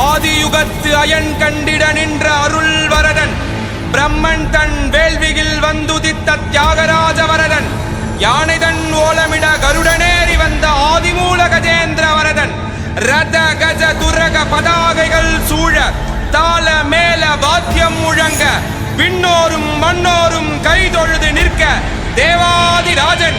ஆதியுகத்து iron கண்டிட நின்ற அருள் வரதன் பிரம்மன் தன் வேள்வியில் வந்துதித்த தியாகராஜ வரதன் யானைதன் ஓலமிட கருடனேறி வந்த ஆதிமூல கஜேந்திர வரதன் ரத கஜ துரக பதாகைகள் சூழ தாள மேல வாத்தியம் முழங்க விண்ணோரும் மண்ணோரும் கைதொழுது நிற்க தேவாதிராஜன்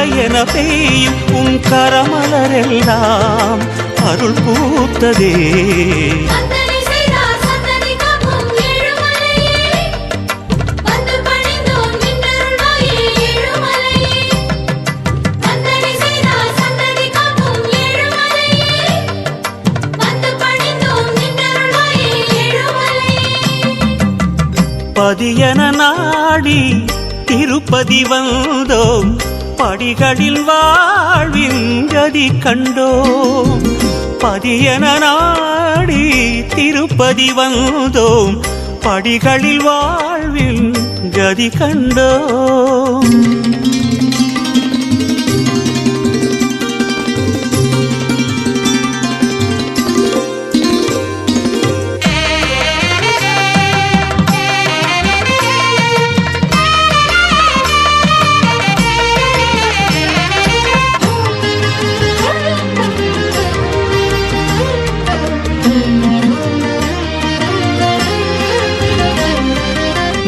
மழையென பெய்யும் உன் கரமலரெல்லாம் அருள் பூத்ததே. பதியன நாடி திருப்பதி வந்தோம். படிகளில் வாழ்வின் கதி கண்டோம். பதியன நாடி திருப்பதி வந்தோம். படிகளில் வாழ்வில் கதி கண்டோம்.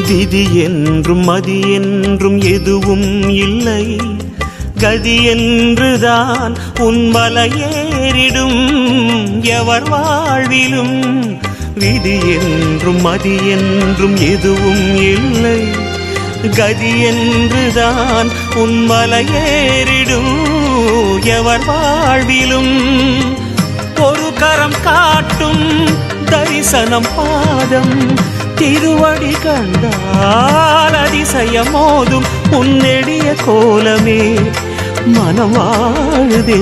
விதி என்றும் மதி என்றும் எதுவும் இல்லை. கதி என்றுதான் உன்மலையேறிடும் எவர் வாழ்விலும் விதி என்றும் மதி என்றும் எதுவும் இல்லை. கதி என்றுதான் உன்மலையேறிடும் எவர் வாழ்விலும் ஒரு கரம் காட்டும் தரிசனம் பாதம். திரு திருவடி கண்டால் அதிசயம் மோதும் உன்னெடிய கோலமே மனம் வாழுதே.